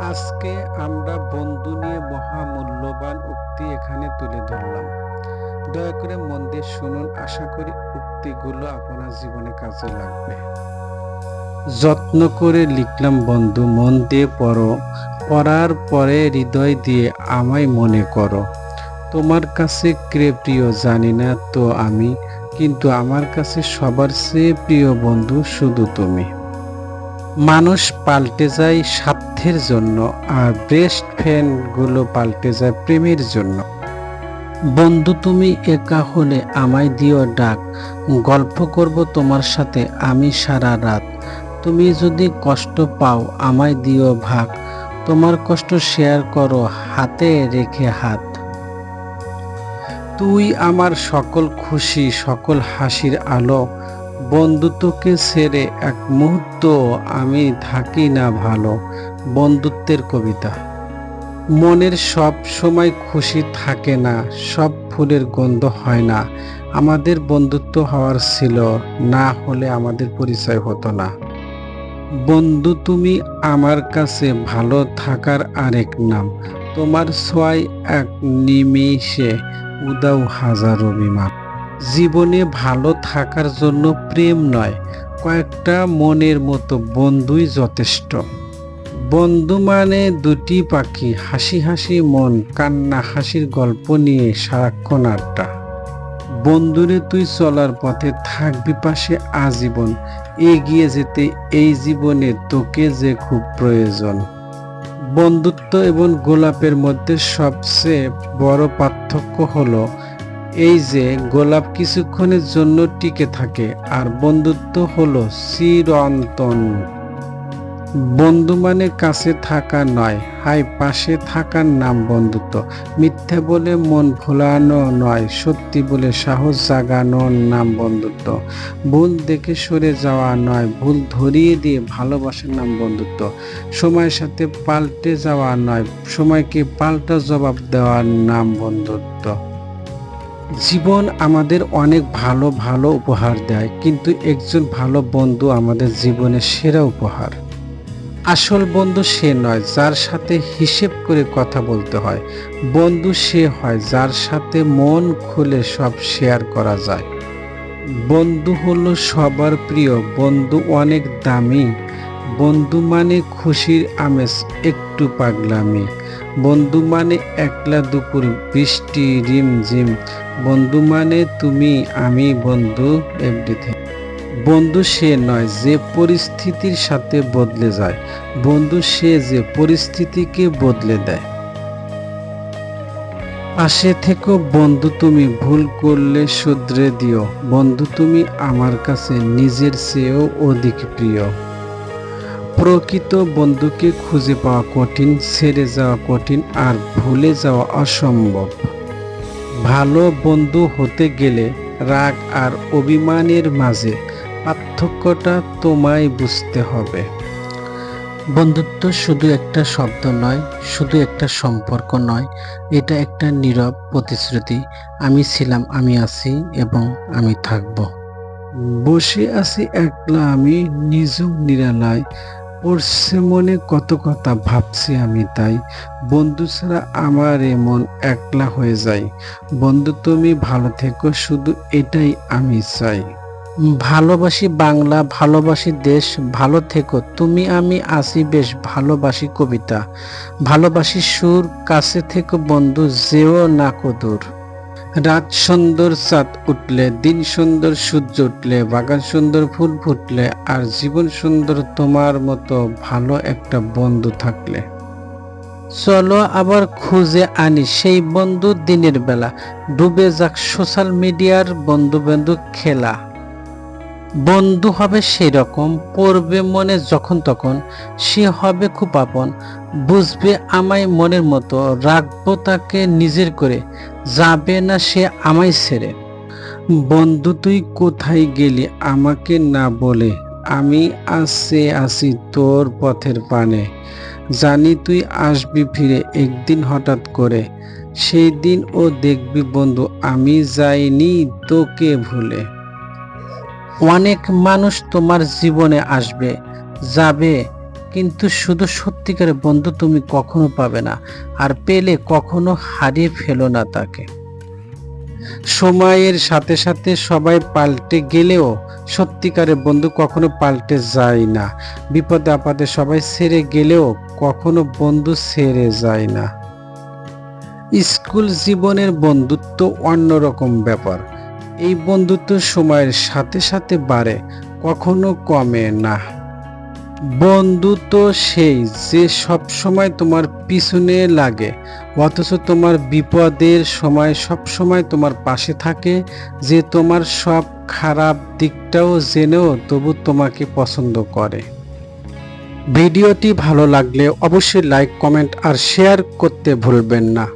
আজকে আমরা বন্ধু নিয়ে মহা মূল্যবান উক্তি এখানে তুলে ধরলাম। দয়া করে মন দিয়ে শুনুন, আশা করি উক্তিগুলো আপনার জীবনে কাজে লাগবে। যত্ন করে লিখলাম, বন্ধু, মন দিয়ে পড়ো। পড়ার পরে হৃদয় দিয়ে আমায় মনে করো। তোমার কাছে কে প্রিয় জানি না তো আমি, কিন্তু আমার কাছে সবার চেয়ে প্রিয় বন্ধু শুধু তুমি। মানুষ পাল্টে যায় স্বার্থের জন্য আর বেস্ট ফ্রেন্ডগুলো পাল্টে যায় প্রেমের জন্য। বন্ধু, তুমি একা হলে আমায় দিও ডাক। গল্প করব তোমার সাথে আমি সারা রাত। তুমি যদি কষ্ট পাও আমায় দিও ভাগ। তোমার কষ্ট শেয়ার করো হাতে রেখে হাত। তুই আমার সকল খুশি, সকল হাসির আলো। বন্ধুত্বকে ছেড়ে এক মুহূর্ত আমি থাকি না ভালো বন্ধুত্বের কবিতা। মনের সব সময় খুশি থাকে না, সব ফুলের গন্ধ হয় না। আমাদের বন্ধুত্ব হওয়ার ছিল, না হলে আমাদের পরিচয় হতো না। বন্ধু তুমি আমার কাছে ভালো থাকার আরেক নাম। তোমার সোয়াই এক নিমিষে উদাও হাজার অভিমান জীবনে ভালো থাকার জন্য প্রেম নয়, কয়েকটা মনের মতো বন্ধুই যথেষ্ট। বন্ধু মানে দুটি পাখি, হাসি হাসি মন, কান্না হাসির গল্প নিয়ে সারাক্ষণ আড্ডা। বন্ধুরে তুই চলার পথে থাকবি পাশে আজীবন, এগিয়ে যেতে এই জীবনে তোকে যে খুব প্রয়োজন। বন্ধুত্ব এবং গোলাপের মধ্যে সবচেয়ে বড় পার্থক্য হলো এই যে গোলাপ কিছুক্ষণের জন্য টিকে থাকে আর বন্ধুত্ব হলো চিরন্তন। বন্ধু মানে কাছে থাকা নয় হাই পাশে থাকার নাম বন্ধুত্ব। মিথ্যা বলে মন ভোলানো নয়, সত্যি বলে সাহস জাগানোর নাম বন্ধুত্ব। ভুল দেখে সরে যাওয়া নয়, ভুল ধরিয়ে দিয়ে ভালোবাসার নাম বন্ধুত্ব। সময়ের সাথে পাল্টে যাওয়া নয়, সময়কে পাল্টা জবাব দেওয়ার নাম বন্ধুত্ব। জীবন আমাদের অনেক ভালো ভালো উপহার দেয়, কিন্তু একজন ভালো বন্ধু আমাদের জীবনের সেরা উপহার। আসল বন্ধু সে নয়, যার সাথে হিসেব করে কথা বলতে হয়। বন্ধু সে হয়, যার সাথে মন খুলে সব শেয়ার করা যায়। বন্ধু হলো সবার প্রিয়, বন্ধু অনেক দামি। বন্ধু মানে খুশির আমেজ, একটু পাগলামি। বন্ধু মানে একলা দুপুর, বৃষ্টি, রিম ঝিম। বন্ধু মানে তুমি, আমি, বন্ধু এভরিথিং বন্ধু সে নয় যে পরিস্থিতির সাথে বদলে যায়। বন্ধু সে যে পরিস্থিতিকে বদলে দেয়। পাশে থেকো, বন্ধু তুমি, ভুল করলে শুধরে দিও। বন্ধু তুমি আমার কাছে নিজের চেয়েও অধিক প্রিয়। প্রকৃত বন্ধুকে খুঁজে পাওয়া কঠিন, ছেড়ে যাওয়া কঠিন আর ভুলে যাওয়া অসম্ভব। ভালো বন্ধু হতে গেলে রাগ আর অভিমানের মাঝে পার্থক্যটা তোমায় বুঝতে হবে। বন্ধুত্ব শুধু একটা শব্দ নয়, শুধু একটা সম্পর্ক নয়, এটা একটা নীরব প্রতিশ্রুতি। আমি ছিলাম, আমি আছি এবং আমি থাকব। বসে আছি একলা, আমি নিজম নিরালায় পড়ছে মনে কত কথা ভাবছি আমি তাই। বন্ধু ছাড়া আমার এমন একলা হয়ে যায়। বন্ধু, তুমি ভালো থেকো, শুধু এটাই আমি চাই। ভালোবাসি বাংলা, ভালোবাসি দেশ, ভালো থেকো। তুমি আমি আসি বেশ, ভালোবাসি কবিতা। ভালোবাসি সুর, কাছে থেকো বন্ধু, যেও না কদূর। রাত সুন্দর চাঁদ উঠলে, দিন সুন্দর সূর্য উঠলে, বাগান সুন্দর ফুল ফুটলে আর জীবন সুন্দর তোমার মতো ভালো একটা বন্ধু থাকলে। চলো আবার খুঁজে আনি সেই বন্ধু দিনের বেলা। ডুবে যাক সোশ্যাল মিডিয়ার বন্ধু বন্ধু খেলা। বন্ধু হবে সেই রকম পড়বে মনে যখন তখন, সে হবে খুব আপন। বুঝবে আমায় মনের মতো, রাখব তাকে নিজের করে, যাবে না সে আমায় ছেড়ে। বন্ধু, তুই কোথায় গেলি আমাকে না বলে? আমি আসছে আসি তোর পথের পানে। জানি তুই আসবি ফিরে একদিন হঠাৎ করে। সেই দিন ও দেখবি বন্ধু, আমি যাইনি তোকে ভুলে। অনেক মানুষ তোমার জীবনে আসবে, যাবে, কিন্তু শুধু সত্যিকারের বন্ধু তুমি কখনো পাবে না, আর পেলে কখনো হারিয়ে ফেলো না তাকে। সময়ের সাথে সাথে সবাই পাল্টে গেলেও সত্যিকারের বন্ধু কখনো পাল্টে যায় না। বিপদে আপদে সবাই ছেড়ে গেলেও কখনো বন্ধু ছেড়ে যায় না। স্কুল জীবনের বন্ধুত্ব অন্যরকম ব্যাপার। এই বন্ধুত্ব সময়ের সাথে সাথে বাড়ে, কখনো কমে না। বন্ধুত্ব সেই যে সব সময় তোমার পিছনে লাগে, অথচ তোমার বিপদের সময় সব সময় তোমার পাশে থাকে, যে তোমার সব খারাপ দিকটাও জেনেও তবু তোমাকে পছন্দ করে। ভিডিওটি ভালো লাগলে অবশ্যই লাইক, কমেন্ট আর শেয়ার করতে ভুলবেন না।